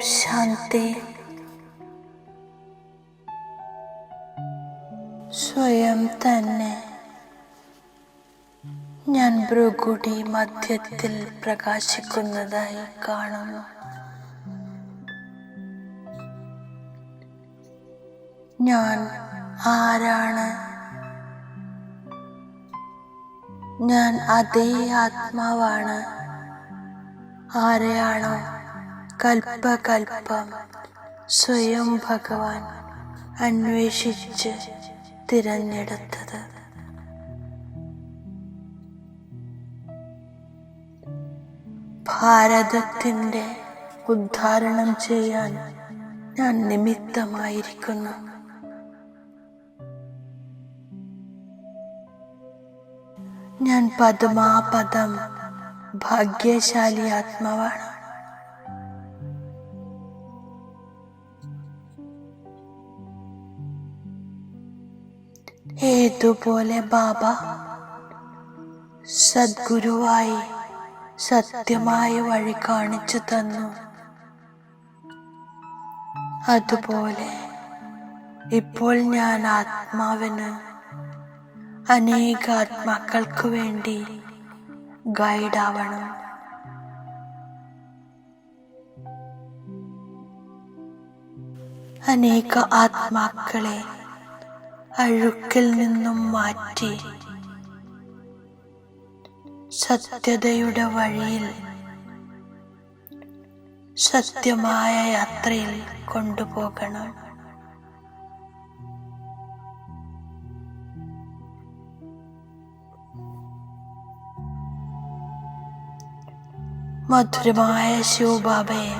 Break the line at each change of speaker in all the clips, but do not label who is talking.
ശാന്തി. സ്വയം തന്നെ. ഞാൻ ഭ്രുകുടി മധ്യത്തിൽ പ്രകാശിക്കുന്നതായി കാണുന്നു ഞാൻ ആരാണ്? ഞാൻ അതേ ആത്മാവാണ്. ആരെയാണോ കൽപ്പകൽപ്പം സ്വയം ഭഗവാൻ അന്വേഷിച്ച് തിരഞ്ഞെടുത്തത്. ഭാരതത്തിന്റെ ഉദ്ധാരണം ചെയ്യാൻ ഞാൻ നിമിത്തമായിരിക്കുന്നു. ഞാൻ പദമാപദം ഭാഗ്യശാലി ആത്മാവാണ്. ഏതുപോലെ ബാബ സദ്ഗുരുവായി സത്യമായ വഴി കാണിച്ചു തന്നു. അതുപോലെ ഇപ്പോൾ ഞാൻ ആത്മാവിന് അനേക ആത്മാക്കൾക്ക് വേണ്ടി ഗൈഡാവണം. അനേക ആത്മാക്കളെ അഴുക്കിൽ നിന്നും മാറ്റി. സത്യതയുടെ വഴിയിൽ സത്യമായ യാത്രയിൽ കൊണ്ടുപോകണം. മധുരമായ ശിവബാബയെ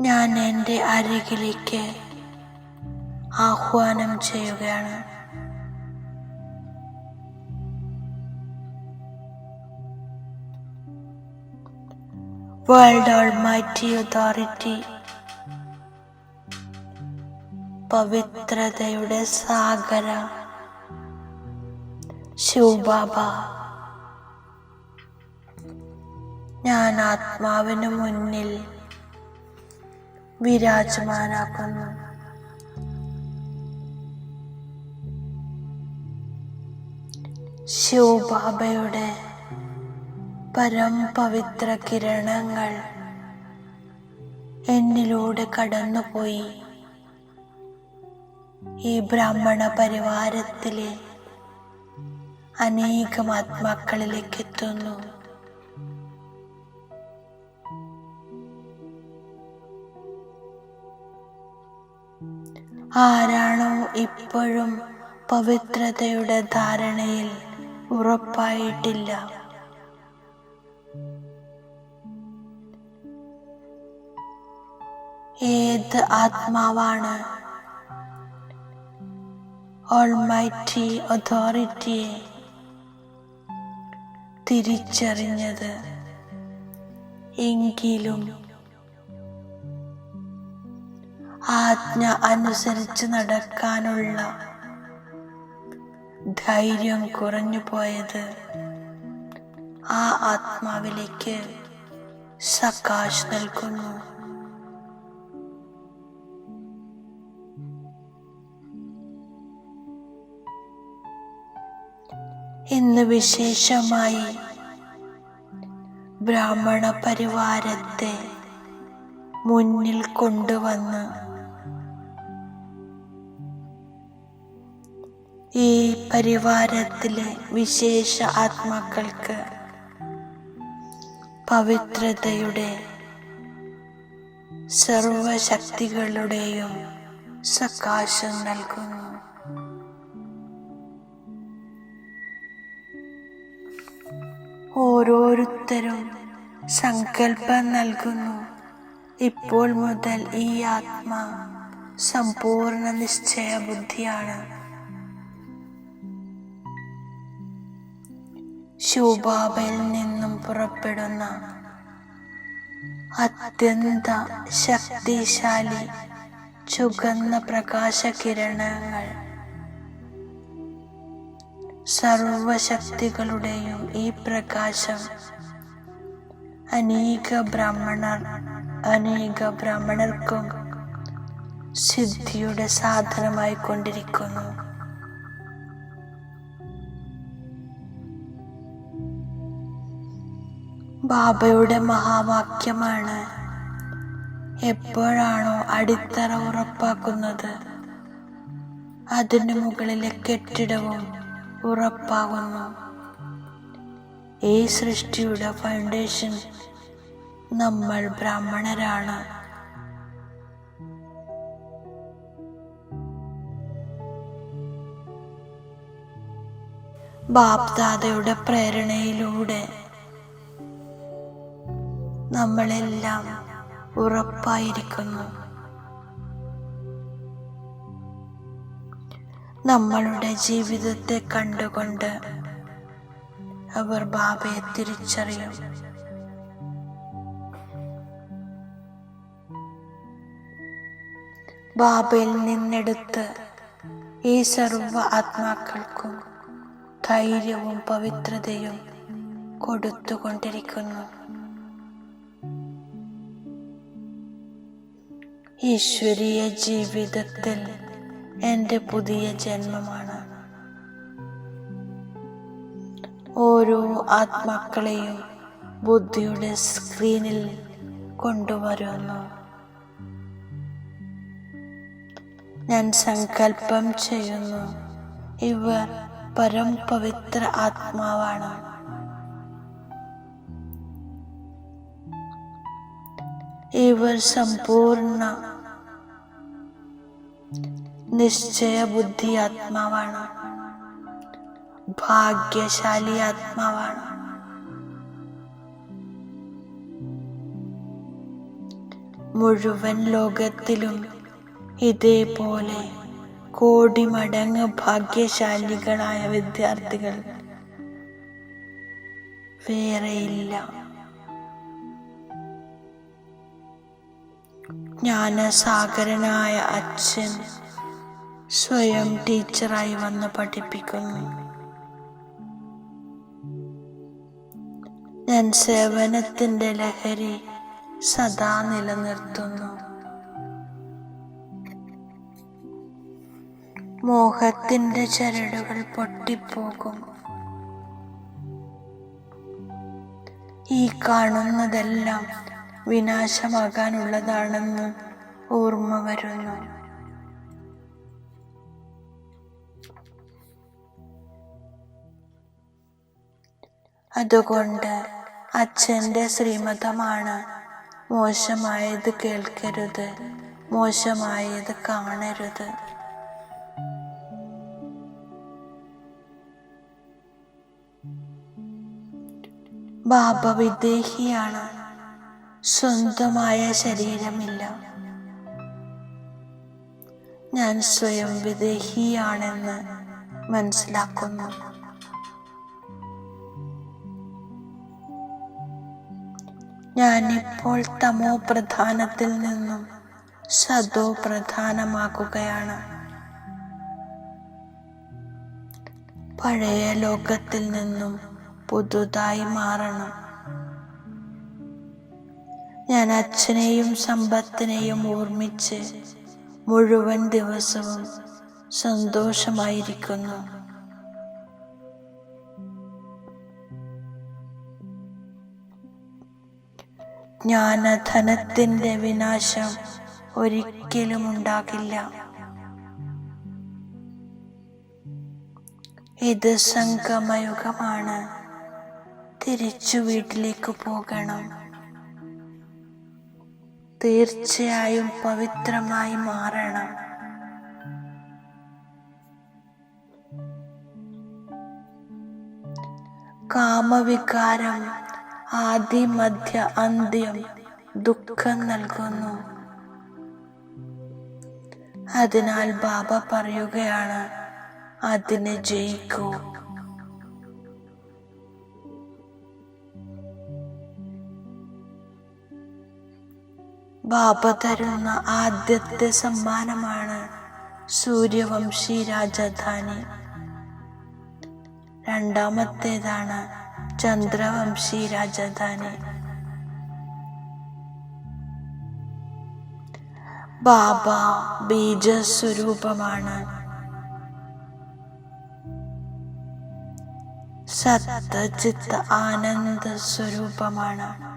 ഞാൻ എന്റെ അരികിലേക്ക് ആഹ്വാനം ചെയ്യുകയാണ്. വേൾഡ് ഓൾ മൈറ്റി അതോറിറ്റി പവിത്രതയുടെ സാഗര ശിവബാബ. ഞാൻ ആത്മാവിന് മുന്നിൽ വിരാജമാനാക്കുന്നു. ശിവബാബയുടെ പരമപവിത്ര കിരണങ്ങൾ എന്നിലൂടെ കടന്നുപോയി. ഈ ബ്രാഹ്മണ പരിവാരത്തിലെ അനേകം ആത്മാക്കളിലേക്ക് എത്തുന്നു. ആരാണോ ഇപ്പോഴും പവിത്രതയുടെ ധാരണയിൽ ഉറപ്പായിട്ടില്ല. ഏത് ആത്മാവാണ്? ഓൾമൈറ്റി അതോറിറ്റിയെ തിരിച്ചറിഞ്ഞത് എങ്കിലും. ആജ്ഞ അനുസരിച്ച് നടക്കാനുള്ള ധൈര്യം കുറഞ്ഞു പോയത് ആ ആത്മാവിലേക്ക് സകാശ് നൽകുന്നു ഇന്ന് വിശേഷമായി ബ്രാഹ്മണ പരിവാരത്തെ മുന്നിൽ കൊണ്ടുവന്ന് ഈ പരിവാരത്തിലെ വിശേഷ ആത്മാക്കൾക്ക് പവിത്രതയുടെ സർവശക്തികളുടെയും സകാശം നൽകുന്നു. ഓരോരുത്തരും സങ്കല്പം നൽകുന്നു. ഇപ്പോൾ മുതൽ ഈ ആത്മാ സമ്പൂർണ നിശ്ചയ ബുദ്ധിയാണ്. ശോഭാബയിൽ നിന്നും പുറപ്പെടുന്ന അത്യന്ത ശക്തിശാലി ചുവന്ന പ്രകാശകിരണങ്ങൾ സർവശക്തികളുടെയും ഈ പ്രകാശം അനേക ബ്രാഹ്മണർ അനേക ബ്രാഹ്മണർക്കും സിദ്ധിയുടെ സാധനമായി കൊണ്ടിരിക്കുന്നു ബാബയുടെ മഹാവാക്യമാണ്. എപ്പോഴാണോ അടിത്തറ ഉറപ്പാക്കുന്നത് അതിനു മുകളിലെ കെട്ടിടവും ഉറപ്പാകുന്നു. ഈ സൃഷ്ടിയുടെ ഫൗണ്ടേഷൻ നമ്മൾ ബ്രാഹ്മണരാണ്. ബാപ്ദാദയുടെ പ്രേരണയിലൂടെ നമ്മളെല്ലാം ഉറപ്പായിരിക്കുന്നു. നമ്മളുടെ ജീവിതത്തെ കണ്ടുകൊണ്ട് അവർ ബാബയെ തിരിച്ചറിയും. ബാബയിൽ നിന്നെടുത്ത് ഈ സർവ ആത്മാക്കൾക്കും ധൈര്യവും പവിത്രതയും കൊടുത്തുകൊണ്ടിരിക്കുന്നു. ഈശ്വരീയ ജീവിതത്തിൽ എന്റെ പുതിയ ജന്മമാണ്. ഓരോ ആത്മാക്കളെയും ബുദ്ധിയുടെ സ്ക്രീനിൽ കൊണ്ടുവരുന്നു. ഞാൻ സങ്കല്പം ചെയ്യുന്നു ഇവർ പരം പവിത്ര ആത്മാവാണ്. ഇവർ സമ്പൂർണ നിശ്ചയ ബുദ്ധി ആത്മാവാണ്. ഭാഗ്യശാലി ആത്മാവാണ്. മുഴുവൻ ലോകത്തിലും ഇതേപോലെ കോടി മടങ്ങ് ഭാഗ്യശാലികളായ വിദ്യാർത്ഥികൾ വേറെയില്ല. ജ്ഞാനസാഗരനായ അച്ഛൻ സ്വയം ടീച്ചറായി വന്ന് പഠിപ്പിക്കുന്നു. ഞാൻ സേവനത്തിന്റെ ലഹരി സദാ നിലനിർത്തുന്നു. മോഹത്തിന്റെ ചരടുകൾ പൊട്ടിപ്പോകും. ഈ കാണുന്നതെല്ലാം വിനാശമാകാനുള്ളതാണെന്ന് ഓർമ്മ വരുന്നു. അതുകൊണ്ട് അച്ഛന്റെ ശ്രീമതമാണ് മോശമായത് കേൾക്കരുത് മോശമായത് കാണരുത്. ബാബ വിദേഹിയാണ് സ്വന്തമായ ശരീരമില്ല. ഞാൻ സ്വയം വിദേഹിയാണെന്ന് മനസ്സിലാക്കുന്നു. ഞാൻ ഇപ്പോൾ തമോ പ്രധാനത്തിൽ നിന്നും സദോ പ്രധാനമാക്കുകയാണ് പഴയ ലോകത്തിൽ നിന്നും പുതുതായി മാറണം. ഞാൻ അച്ഛനെയും സമ്പത്തിനെയും ഓർമ്മിച്ച് മുഴുവൻ ദിവസവും സന്തോഷമായിരിക്കുന്നു. ജ്ഞാനധനത്തിന്റെ വിനാശം ഒരിക്കലും ഉണ്ടാകില്ല. ഇത് സംഗമയുഗമാണ്. തിരിച്ചു വീട്ടിലേക്ക് പോകണം. തീർച്ചയായും പവിത്രമായി മാറണം. കാമവികാരം ആദി മധ്യ അന്ത്യം ദുഃഖം നൽകുന്നു. അതിനാൽ ബാബ പറയുകയാണ് അതിനെ ജയിക്കൂ. ബാബ തരുന്ന ആദ്യത്തെ സമ്മാനമാണ് സൂര്യവംശി രാജധാനി. രണ്ടാമത്തേതാണ് ചന്ദ്രവംശി രാജധാനി. ബാബ ബീജസ്വരൂപമാണ്. സത്തചിത്ത ആനന്ദ സ്വരൂപമാണ്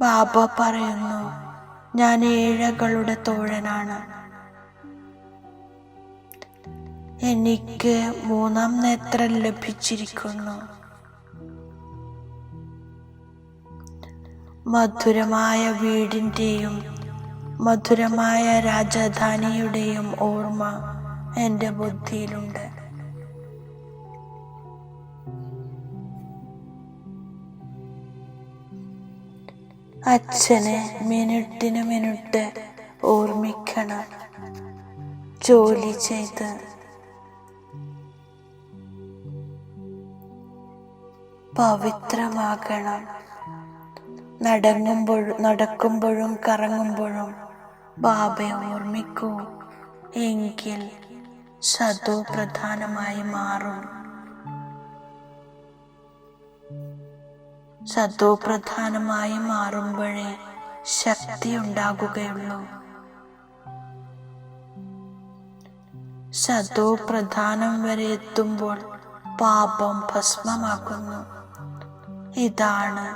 ബാബ പറയുന്നു ഞാൻ ഏഴകളുടെ തോഴനാണ്. എനിക്ക് മൂന്നാം നേത്രം ലഭിച്ചിരിക്കുന്നു. മധുരമായ വീടിന്റെയും മധുരമായ രാജധാനിയുടെയും ഓർമ്മ എന്റെ ബുദ്ധിയിലുണ്ട്. അച്ഛനെ മിനിറ്റിന് മിനിറ്റ് ഓർമ്മിക്കണം. ജോലി ചെയ്ത്. പവിത്രമാകണം. നടങ്ങുമ്പോഴും നടക്കുമ്പോഴും കറങ്ങുമ്പോഴും ബാബയെ ഓർമ്മിക്കൂ. എങ്കിൽ ശതു പ്രധാനമായി മാറും. സതോ പ്രധാനമായി മാറുമ്പോഴേ ശക്തി ഉണ്ടാകുകയുള്ളൂ സതോ പ്രധാനം വരെ എത്തുമ്പോൾ പാപം ഭസ്മമാക്കുന്നു ഇതാണ്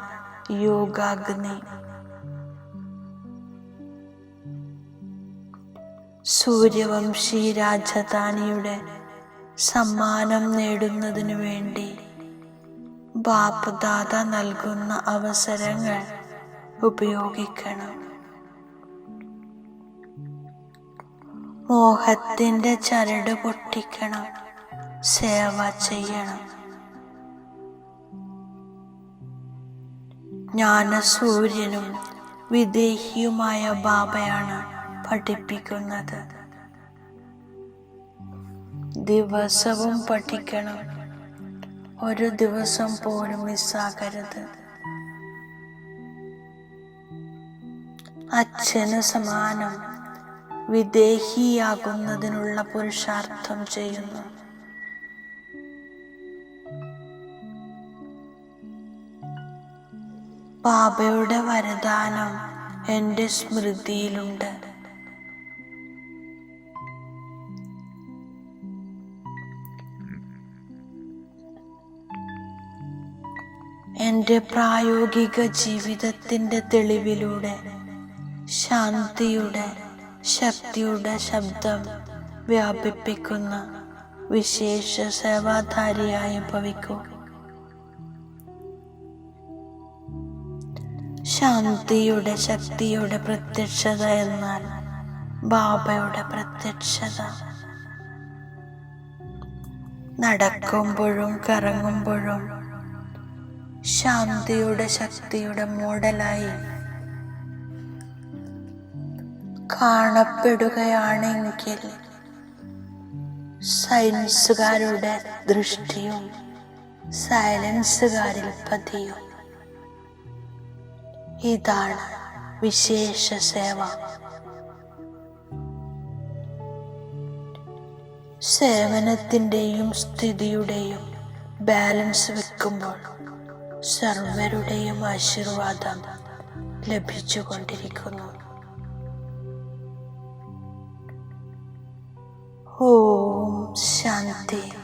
യോഗാഗ്നി. സൂര്യവംശി രാജധാനിയുടെ സമ്മാനം നേടുന്നതിനു വേണ്ടി ബാപ്പദാത നൽകുന്ന അവസരങ്ങൾ ഉപയോഗിക്കണം. മോഹത്തിന്റെ ചരട് പൊട്ടിക്കണം. സേവ ചെയ്യണം. ജ്ഞാനസൂര്യനും വിദേഹിയുമായ ബാബയാണ് പഠിപ്പിക്കുന്നത്. ദിവസവും പഠിക്കണം. ഒരു ദിവസം പോലും മിസ്സാകരുത് അച്ഛന് സമാനം വിദേഹിയാകുന്നതിനുള്ള പുരുഷാർത്ഥം ചെയ്യുന്നു. പാപയുടെ വരദാനം എന്റെ സ്മൃതിയിലുണ്ട്. എന്റെ പ്രായോഗിക ജീവിതത്തിന്റെ തെളിവിലൂടെ ശാന്തിയുടെ ശക്തിയുടെ ശബ്ദം വ്യാപിപ്പിക്കുന്ന വിശേഷ സേവാധാരിയായി ഭവിക്കൂ. ശാന്തിയുടെ ശക്തിയുടെ പ്രത്യക്ഷത എന്നാൽ ബാബയുടെ പ്രത്യക്ഷത. നടക്കുമ്പോഴും കറങ്ങുമ്പോഴും ശാന്തിയുടെ ശക്തിയുടെ മോഡലായി കാണപ്പെടുകയാണെങ്കിൽ സയൻസുകാരുടെ ദൃഷ്ടിയും സൈലൻസുകാരിൽ പതിയും. ഇതാണ് വിശേഷ സേവ. സേവനത്തിന്റെയും സ്ഥിതിയുടെയും ബാലൻസ് വെക്കുമ്പോൾ സർവരുടെയും ആശീർവാദം ലഭിച്ചുകൊണ്ടിരിക്കുന്നു. ഓം ശാന്തി.